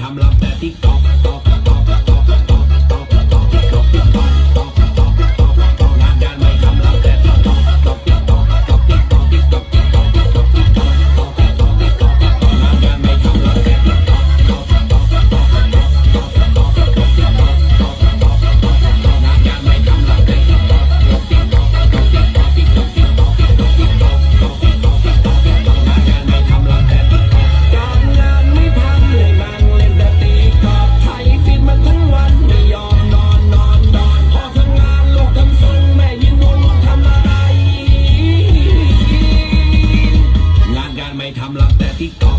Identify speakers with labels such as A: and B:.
A: ทำรับแบบทิกตอก ทำรับแต่ทิกตอก